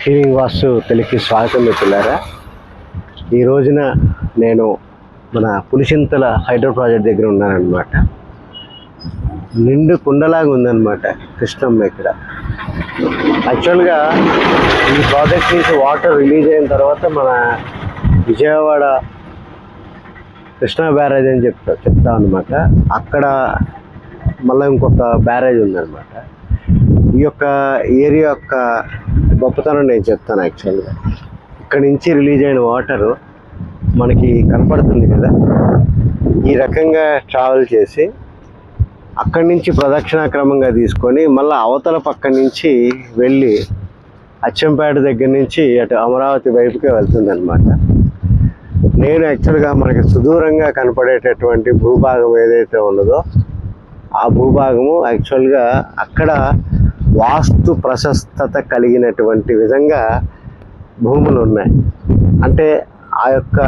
Hearing Vasu తెలుగుకి స్వాగతం మిత్రులారా ఈ రోజున నేను మన పులిచింతల హైడ్రో ప్రాజెక్ట్ దగ్గర ఉన్నానన్నమాట. నిండు కుండలాగా ఉందన్నమాట కృష్ణమ్మ ఇక్కడ. యాక్చువల్గా ఈ ప్రాజెక్ట్ నుంచి వాటర్ రిలీజ్ అయిన తర్వాత మన విజయవాడ కృష్ణా బ్యారేజ్ అని చెప్తా చెప్తా అనమాట అక్కడ మళ్ళీ ఇంకొక బ్యారేజ్ ఉందన్నమాట. ఈ యొక్క ఏరియా యొక్క గొప్పతనం నేను చెప్తాను యాక్చువల్గా ఇక్కడ నుంచి రిలీజ్ అయిన వాటర్ మనకి కనపడుతుంది కదా. ఈ రకంగా ట్రావెల్ చేసి అక్కడి నుంచి ప్రదక్షిణా క్రమంగా తీసుకొని మళ్ళీ అవతల పక్క నుంచి వెళ్ళి అచ్చంపేట దగ్గర నుంచి అటు అమరావతి వైపుకే వెళ్తుందన్నమాట. నేను యాక్చువల్గా మనకి సుదూరంగా కనపడేటటువంటి భూభాగం ఏదైతే ఉన్నదో ఆ భూభాగము యాక్చువల్గా అక్కడ వాస్తు ప్రశస్తత కలిగినటువంటి విధంగా భూములు ఉన్నాయి. అంటే ఆ యొక్క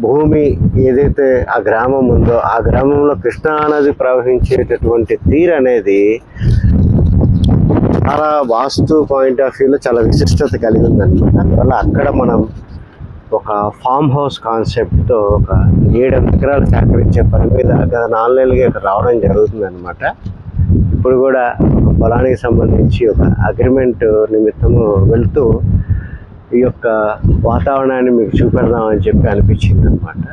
భూమి ఏదైతే ఆ గ్రామం ఉందో ఆ గ్రామంలో కృష్ణానది ప్రవహించేటటువంటి తీరు అనేది చాలా వాస్తు పాయింట్ ఆఫ్ వ్యూలో చాలా విశిష్టత కలిగి ఉందన్నమాట అందువల్ల అక్కడ మనం ఒక ఫామ్ హౌస్ కాన్సెప్ట్తో ఒక ఏడు ఎకరాలు సేకరించే పని మీద గత నాలుగు నెలలుగా ఇక్కడ రావడం జరుగుతుంది అనమాట ఇప్పుడు కూడా ఒక పొలానికి సంబంధించి ఒక అగ్రిమెంట్ నిమిత్తము వెళ్తూ ఈ యొక్క వాతావరణాన్ని మీకు చూపెడదామని చెప్పి అనిపించింది అనమాట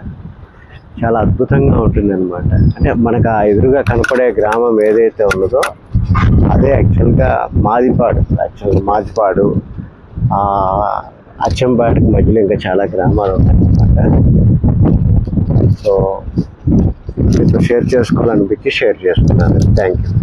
చాలా అద్భుతంగా ఉంటుంది అనమాట అంటే మనకు ఆ ఎదురుగా కనపడే గ్రామం ఏదైతే ఉన్నదో అదే యాక్చువల్గా మాదిపాడు యాక్చువల్గా మాదిపాడు అచ్చంపాటికి మధ్యలో ఇంకా చాలా గ్రామాలు ఉన్నాయన్నమాట. సో మీతో షేర్ చేసుకోవాలనిపించి షేర్ చేసుకున్నాను థ్యాంక్ యూ